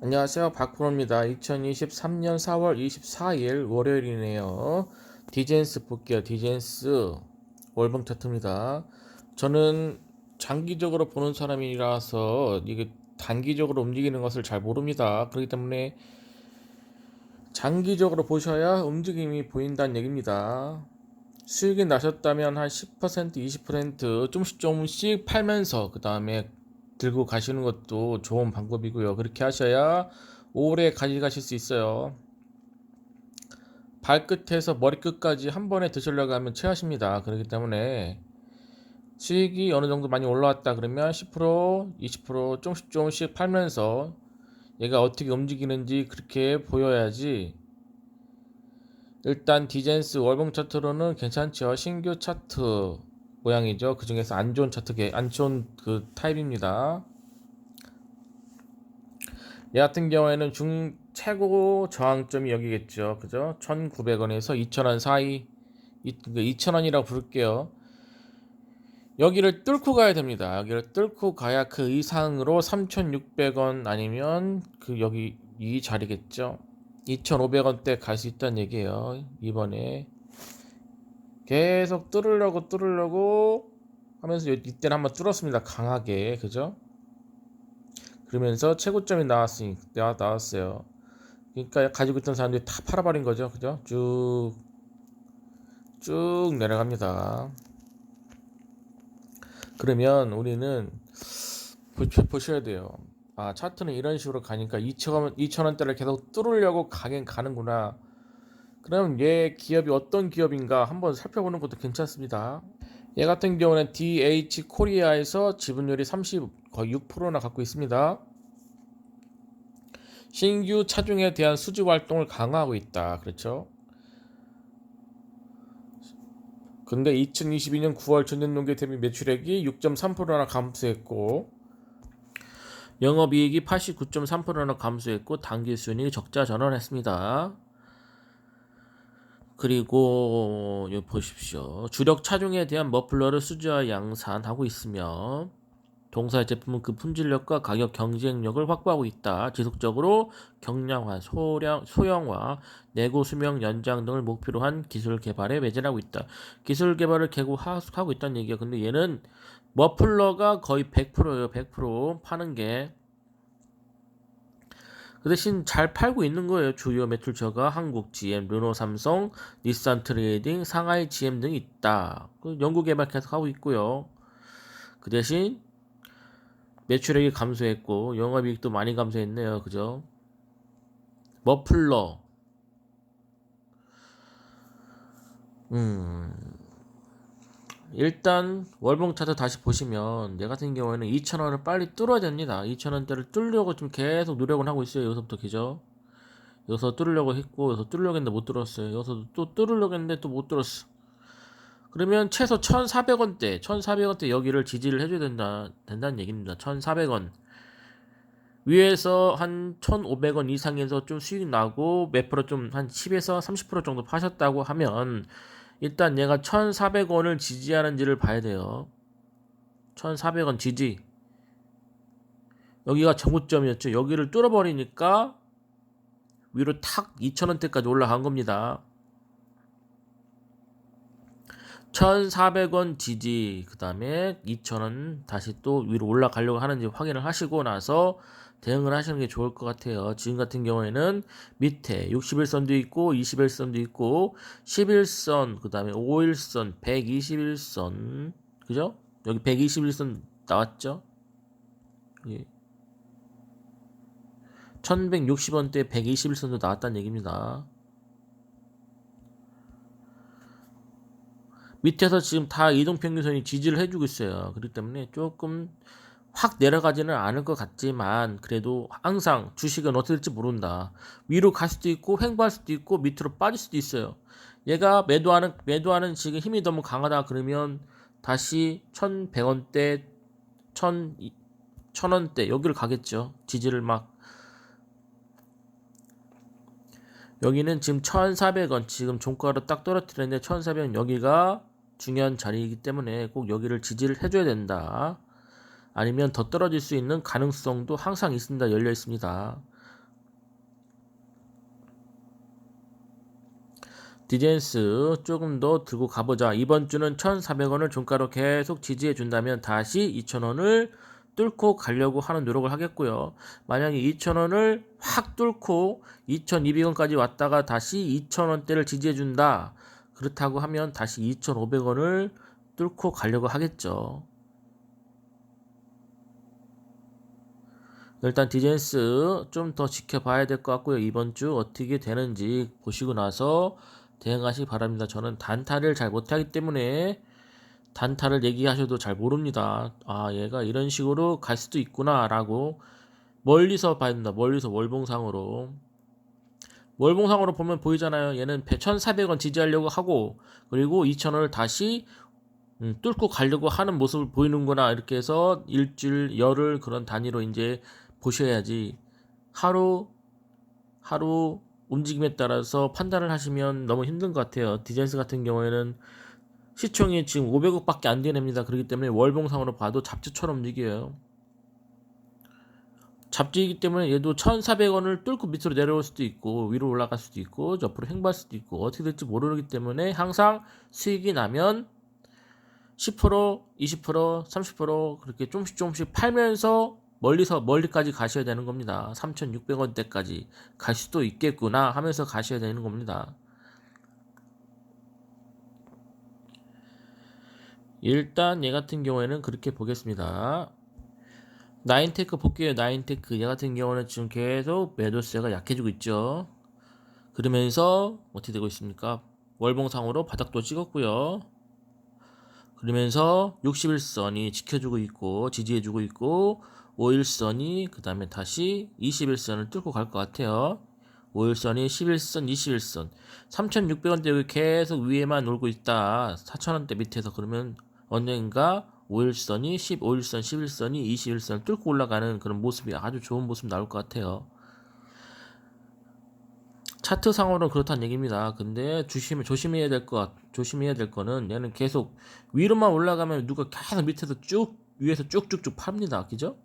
안녕하세요. 박프로입니다. 2023년 4월 24일 월요일이네요. 디젠스 볼게요. 디젠스 월봉 차트입니다. 저는 장기적으로 보는 사람이라서 이게 단기적으로 움직이는 것을 잘 모릅니다. 그렇기 때문에 장기적으로 보셔야 움직임이 보인다는 얘기입니다. 수익이 나셨다면 한 10%, 20% 조금씩 조금씩 팔면서 그 다음에 들고 가시는 것도 좋은 방법이고요. 그렇게 하셔야 오래 가져가실 수 있어요. 발끝에서 머리끝까지 한 번에 드시려고 하면 최하십니다. 그렇기 때문에 수익이 어느 정도 많이 올라왔다 그러면 10%, 20% 조금씩 조금씩 팔면서 얘가 어떻게 움직이는지 그렇게 보여야지 일단 디젠스 월봉 차트로는 괜찮죠. 신규 차트 모양이죠. 그 중에서 안 좋은 차트, 안 좋은 그 타입입니다. 얘 같은 경우에는 중 최고 저항점이 여기겠죠. 그죠? 1,900원에서 2,000원 사이, 2,000원이라고 부를게요. 여기를 뚫고 가야 됩니다. 여기를 뚫고 가야 그 이상으로 3,600원 아니면 그 여기 이 자리겠죠. 2,500원대 갈 수 있다는 얘기예요. 이번에 계속 뚫으려고 뚫으려고 하면서 이때는 한번 뚫었습니다. 강하게 그죠? 그러면서 최고점이 나왔으니 나 나왔어요. 그러니까 가지고 있던 사람들이 다 팔아버린 거죠. 그죠? 쭉 쭉 내려갑니다. 그러면 우리는 보셔야 돼요. 아 차트는 이런 식으로 가니까 2천 2천 원대를 계속 뚫으려고 가긴 가는구나. 그럼 얘 기업이 어떤 기업인가 한번 살펴보는 것도 괜찮습니다. 얘 같은 경우는 DH 코리아에서 지분율이 30 거의 6%나 갖고 있습니다. 신규 차종에 대한 수주 활동을 강화하고 있다. 그렇죠? 근데 2022년 9월 전년 동기 대비 매출액이 6.3%나 감소했고 영업이익이 89.3%나 감소했고 당기 순이익 적자 전환했습니다. 그리고 여기 보십시오. 주력 차종에 대한 머플러를 수주와 양산하고 있으며 동사의 제품은 그 품질력과 가격 경쟁력을 확보하고 있다. 지속적으로 경량화, 소량, 소형화, 내고 수명 연장 등을 목표로 한 기술 개발에 매진하고 있다. 기술 개발을 계속하고 있다는 얘기야. 근데 얘는 머플러가 거의 100%예요. 100% 파는 게. 그 대신 잘 팔고 있는 거예요. 주요 매출처가 한국 GM, 르노 삼성, 닛산 트레이딩, 상하이 GM 등이 있다. 그 연구 개발 계속 하고 있고요. 그 대신 매출액이 감소했고 영업이익도 많이 감소했네요. 그죠? 머플러 음 일단 월봉 차트 다시 보시면 내 같은 경우에는 2,000원을 빨리 뚫어야 됩니다. 2,000원대를 뚫려고 좀 계속 노력을 하고 있어요. 여기서부터 그죠? 여기서 뚫으려고 했고 여기서 뚫으려고 했는데 못 뚫었어요. 여기서 또 뚫으려고 했는데 또 못 뚫었어. 그러면 최소 1,400원대, 1,400원대 여기를 지지를 해줘야 된다, 된다는 얘기입니다. 1,400원. 위에서 한 1,500원 이상에서 좀 수익 나고 몇 프로 좀 한 10에서 30% 정도 파셨다고 하면 일단 얘가 1,400원을 지지하는지를 봐야 돼요. 1,400원 지지. 여기가 정구점이었죠. 여기를 뚫어버리니까 위로 탁 2,000원대까지 올라간 겁니다. 1,400원 지지, 그 다음에 2,000원 다시 또 위로 올라가려고 하는지 확인을 하시고 나서 대응을 하시는 게 좋을 것 같아요. 지금 같은 경우에는 밑에 61선도 있고 21선도 있고 11선, 그 다음에 5일선, 121선, 그죠? 여기 121선 나왔죠? 예. 1160원대 121선도 나왔다는 얘기입니다. 밑에서 지금 다 이동평균선이 지지를 해주고 있어요. 그렇기 때문에 조금 확 내려가지는 않을 것 같지만 그래도 항상 주식은 어떻게 될지 모른다. 위로 갈 수도 있고 횡보할 수도 있고 밑으로 빠질 수도 있어요. 얘가 매도하는 매도하는 지금 힘이 너무 강하다 그러면 다시 1,100원대 1,000 1,000원대 여기를 가겠죠. 지지를 막 여기는 지금 1,400원 지금 종가로 딱 떨어뜨렸는데 1,400원 여기가 중요한 자리이기 때문에 꼭 여기를 지지를 해줘야 된다. 아니면 더 떨어질 수 있는 가능성도 항상 있습니다. 열려 있습니다. 디젠스 조금 더 들고 가보자. 이번 주는 1,400원을 종가로 계속 지지해 준다면 다시 2,000원을 뚫고 가려고 하는 노력을 하겠고요. 만약에 2,000원을 확 뚫고 2,200원까지 왔다가 다시 2,000원대를 지지해 준다. 그렇다고 하면 다시 2,500원을 뚫고 가려고 하겠죠. 일단 디젠스 좀 더 지켜봐야 될 것 같고요. 이번 주 어떻게 되는지 보시고 나서 대응하시기 바랍니다. 저는 단타를 잘 못하기 때문에 단타를 얘기하셔도 잘 모릅니다. 아, 얘가 이런 식으로 갈 수도 있구나 라고 멀리서 봐야 된다. 멀리서 월봉상으로. 월봉상으로 보면 보이잖아요. 얘는 1,400원 지지하려고 하고 그리고 2,000원을 다시 음, 뚫고 가려고 하는 모습을 보이는구나 이렇게 해서 일주일, 열흘 그런 단위로 이제 보셔야지 하루 하루 움직임에 따라서 판단을 하시면 너무 힘든 것 같아요. 디젠스 같은 경우에는 시총이 지금 500억밖에 안 되냅니다. 그렇기 때문에 월봉상으로 봐도 잡지처럼 움직여요. 잡지이기 때문에 얘도 1,400원을 뚫고 밑으로 내려올 수도 있고 위로 올라갈 수도 있고 옆으로 횡보할 수도 있고 어떻게 될지 모르기 때문에 항상 수익이 나면 10%, 20%, 30% 그렇게 조금씩 조금씩 팔면서 멀리서 멀리까지 가셔야 되는 겁니다. 3,600원대까지 갈 수도 있겠구나 하면서 가셔야 되는 겁니다. 일단 얘 같은 경우에는 그렇게 보겠습니다. 나인테크 볼게요. 나인테크 얘 같은 경우는 지금 계속 매도세가 약해지고 있죠. 그러면서 어떻게 되고 있습니까? 월봉상으로 바닥도 찍었고요. 그러면서 61선이 지켜주고 있고 지지해주고 있고 5일선이 그 다음에 다시 21선을 뚫고 갈 것 같아요. 5일선이 11선, 21선 3,600원대 여기 계속 위에만 놀고 있다. 4,000원대 밑에서 그러면 언젠가 5일선이 15일선, 11선이 21선을 뚫고 올라가는 그런 모습이 아주 좋은 모습 나올 것 같아요. 차트상으로는 그렇다는 얘기입니다. 근데 조심 조심해야 될 것, 조심해야 될 거는 얘는 계속 위로만 올라가면 누가 계속 밑에서 쭉 위에서 쭉쭉쭉 팝니다. 그죠?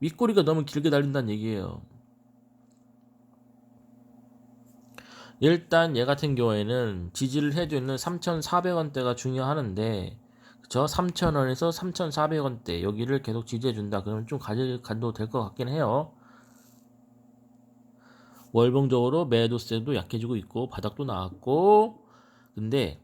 윗꼬리가 너무 길게 달린다는 얘기예요. 일단 얘 같은 경우에는 지지를 해주는 3,400원대가 중요하는데 그쵸? 3,000원에서 3,400원대 여기를 계속 지지해준다. 그러면 좀 가져가도 될 것 같긴 해요. 월봉적으로 매도세도 약해지고 있고 바닥도 나왔고 근데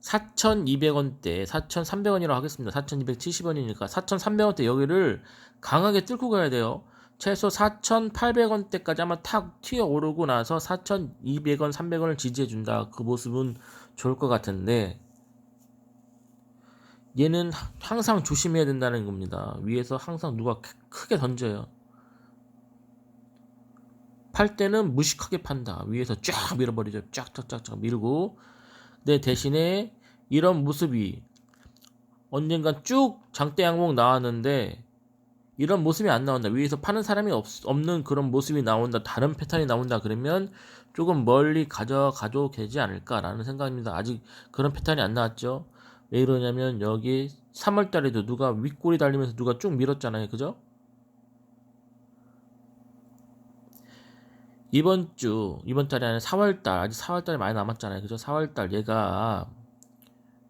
4,200원대 4,300원이라고 하겠습니다. 4,270원이니까 4,300원대 여기를 강하게 뚫고 가야 돼요. 최소 4,800원대까지 아마 탁 튀어 오르고 나서 4,200원, 300원을 지지해 준다. 그 모습은 좋을 것 같은데 얘는 항상 조심해야 된다는 겁니다. 위에서 항상 누가 크게 던져요. 팔 때는 무식하게 판다. 위에서 쫙 밀어버리죠. 쫙쫙쫙쫙 밀고. 근데 대신에 이런 모습이 언젠간 쭉 장대 양봉 나왔는데 이런 모습이 안 나온다. 위에서 파는 사람이 없, 없는 그런 모습이 나온다. 다른 패턴이 나온다. 그러면 조금 멀리 가져가도 되지 않을까라는 생각입니다. 아직 그런 패턴이 안 나왔죠. 왜 이러냐면 여기 3월 달에도 누가 윗골이 달리면서 누가 쭉 밀었잖아요. 그죠? 이번 주, 이번 달이 아니라 4월 달, 아직 4월 달이 많이 남았잖아요. 그죠? 4월 달 얘가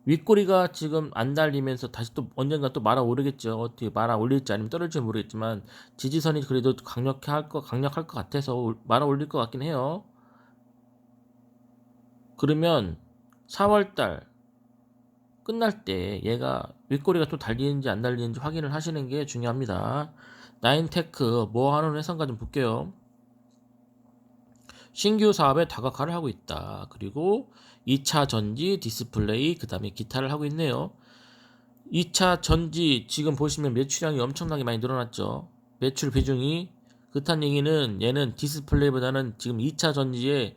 윗꼬리가 지금 안 달리면서 다시 또 언젠가 또 말아 오르겠죠. 어떻게 말아 올릴지 아니면 떨어질지 모르겠지만 지지선이 그래도 강력할 거 강력할 것 같아서 말아 올릴 것 같긴 해요. 그러면 4월 달 끝날 때 얘가 윗꼬리가 또 달리는지 안 달리는지 확인을 하시는 게 중요합니다. 나인테크 뭐 하는 회사인가 좀 볼게요. 신규 사업에 다각화를 하고 있다. 그리고 2차 전지 디스플레이 그 다음에 기타를 하고 있네요. 2차 전지 지금 보시면 매출량이 엄청나게 많이 늘어났죠. 매출 비중이 그렇다는 얘기는 얘는 디스플레이보다는 지금 2차 전지에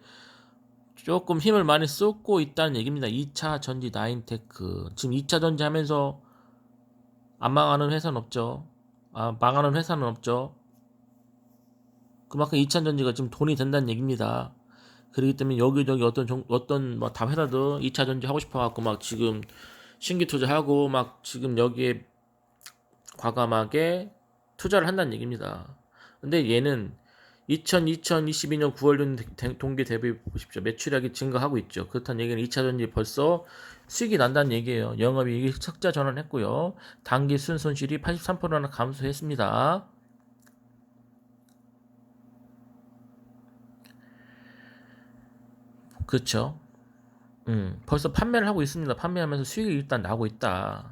조금 힘을 많이 쏟고 있다는 얘기입니다. 2차 전지 나인테크 지금 2차 전지 하면서 안 망하는 회사는 없죠. 아, 망하는 회사는 없죠. 그만큼 2차 전지가 지금 돈이 된다는 얘기입니다. 그렇기 때문에 여기저기 어떤 종, 어떤 뭐다 회사도 2차 전지 하고 싶어 갖고 막 지금 신규 투자하고 막 지금 여기에 과감하게 투자를 한다는 얘기입니다. 근데 얘는 2000, 2022년 9월 동기 대비 보십시오. 매출액이 증가하고 있죠. 그렇다는 얘기는 2차 전지 벌써 수익이 난다는 얘기예요. 영업이익이 적자 전환했고요. 단기 순손실이 83%나 감소했습니다. 그렇죠. 음, 벌써 판매를 하고 있습니다. 판매하면서 수익이 일단 나고 있다.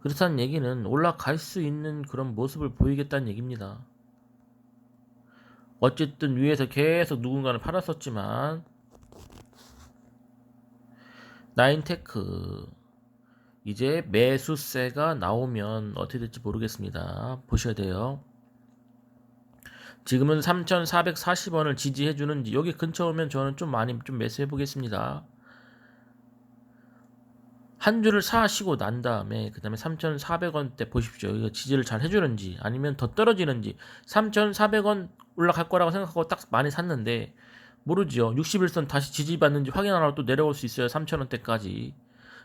그렇다는 얘기는 올라갈 수 있는 그런 모습을 보이겠다는 얘기입니다. 어쨌든 위에서 계속 누군가는 팔았었지만 나인테크 이제 매수세가 나오면 어떻게 될지 모르겠습니다. 보셔야 돼요. 지금은 3,440원을 지지해 주는지 여기 근처 오면 저는 좀 많이 좀 매수해 보겠습니다. 한 줄을 사시고 난 다음에 그 다음에 3,400원대 보십시오. 이거 지지를 잘 해주는지 아니면 더 떨어지는지 3,400원 올라갈 거라고 생각하고 딱 많이 샀는데 모르죠. 61선 다시 지지받는지 확인하라고 또 내려올 수 있어요. 3,000원대까지.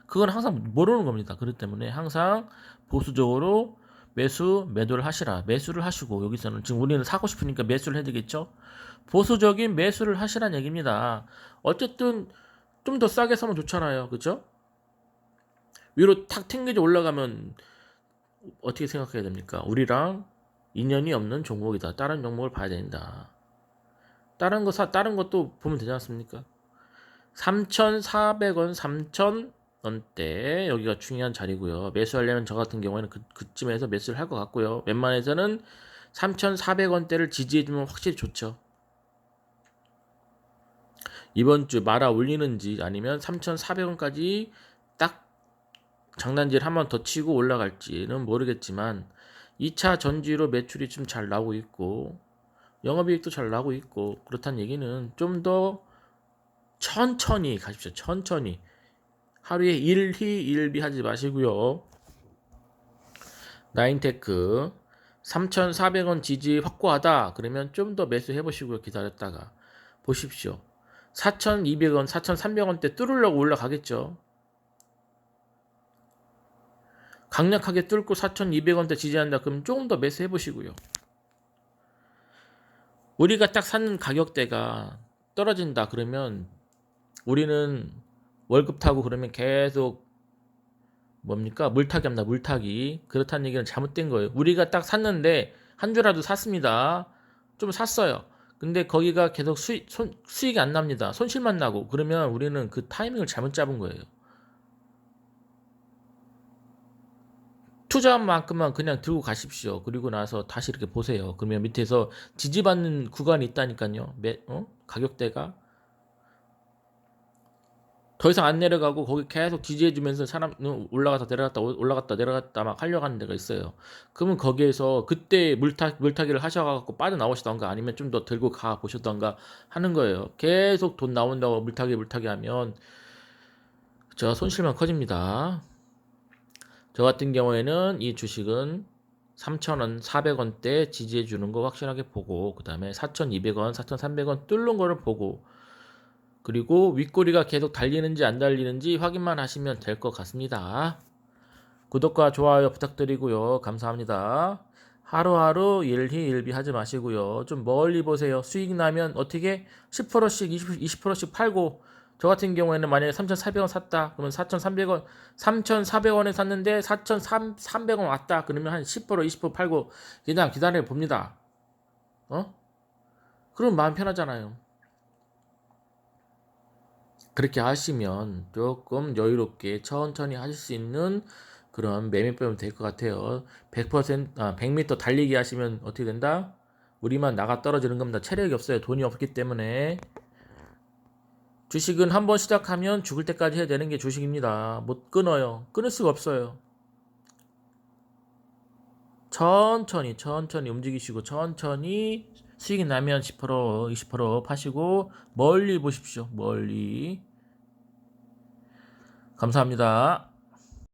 그건 항상 모르는 겁니다. 그렇기 때문에 항상 보수적으로 매수, 매도를 하시라. 매수를 하시고 여기서는 지금 우리는 사고 싶으니까 매수를 해야 되겠죠. 보수적인 매수를 하시라는 얘기입니다. 어쨌든 좀 더 싸게 사면 좋잖아요. 그죠? 위로 탁 튕겨져 올라가면 어떻게 생각해야 됩니까? 우리랑 인연이 없는 종목이다. 다른 종목을 봐야 된다. 다른 거 사, 다른 것도 보면 되지 않습니까? 3,400원, 3,000 원대 여기가 중요한 자리고요. 매수하려면 저 같은 경우에는 그, 그쯤에서 매수를 할 것 같고요. 웬만해서는 3,400원대를 지지해주면 확실히 좋죠. 이번 주 말아 올리는지 아니면 3,400원까지 딱 장난질 한 번 더 치고 올라갈지는 모르겠지만 2차 전지로 매출이 좀 잘 나오고 있고 영업이익도 잘 나오고 있고 그렇다는 얘기는 좀 더 천천히 가십시오. 천천히 하루에 일희 일비 하지 마시고요. 나인테크 3,400원 지지 확고하다 그러면 좀 더 매수해 보시고요. 기다렸다가 보십시오. 4,200원, 4,300원대 뚫으려고 올라가겠죠. 강력하게 뚫고 4,200원대 지지한다. 그럼 조금 더 매수해 보시고요. 우리가 딱 사는 가격대가 떨어진다. 그러면 우리는 월급 타고 그러면 계속 뭡니까? 물타기 합니다. 물타기. 그렇다는 얘기는 잘못된 거예요. 우리가 딱 샀는데 한 주라도 샀습니다. 좀 샀어요. 근데 거기가 계속 수익, 손, 수익이 안 납니다. 손실만 나고. 그러면 우리는 그 타이밍을 잘못 잡은 거예요. 투자한 만큼만 그냥 들고 가십시오. 그리고 나서 다시 이렇게 보세요. 그러면 밑에서 지지받는 구간이 있다니까요. 매, 어? 가격대가 더 이상 안 내려가고 거기 계속 지지해주면서 사람 올라갔다 내려갔다 올라갔다 내려갔다 막 하려고 하는 데가 있어요. 그러면 거기에서 그때 물타 물타기를 하셔갖고 빠져 나오시던가 아니면 좀 더 들고 가 보셨던가 하는 거예요. 계속 돈 나온다고 물타기 물타기 하면 제가 손실만 커집니다. 저 같은 경우에는 이 주식은 3,000원, 400원대 지지해 주는 거 확실하게 보고 그 다음에 4,200원, 4,300원 뚫는 거를 보고 그리고 윗꼬리가 계속 달리는지 안 달리는지 확인만 하시면 될 것 같습니다. 구독과 좋아요 부탁드리고요. 감사합니다. 하루하루 일희 일비 하지 마시고요. 좀 멀리 보세요. 수익 나면 어떻게 10%씩 20, 20%씩 팔고 저 같은 경우에는 만약에 3,400원 샀다. 그러면 4,300원, 3,400원에 샀는데 4,300원 왔다. 그러면 한 10%, 20% 팔고 그냥 기다려 봅니다. 어? 그럼 마음 편하잖아요. 그렇게 하시면 조금 여유롭게 천천히 하실 수 있는 그런 매매법이 될 것 같아요. 100% 아, 100m 달리기 하시면 어떻게 된다? 우리만 나가 떨어지는 겁니다. 체력이 없어요. 돈이 없기 때문에 주식은 한번 시작하면 죽을 때까지 해야 되는 게 주식입니다. 못 끊어요. 끊을 수가 없어요. 천천히 천천히 움직이시고 천천히 수익이 나면 10% 20% 파시고 멀리 보십시오. 멀리 감사합니다.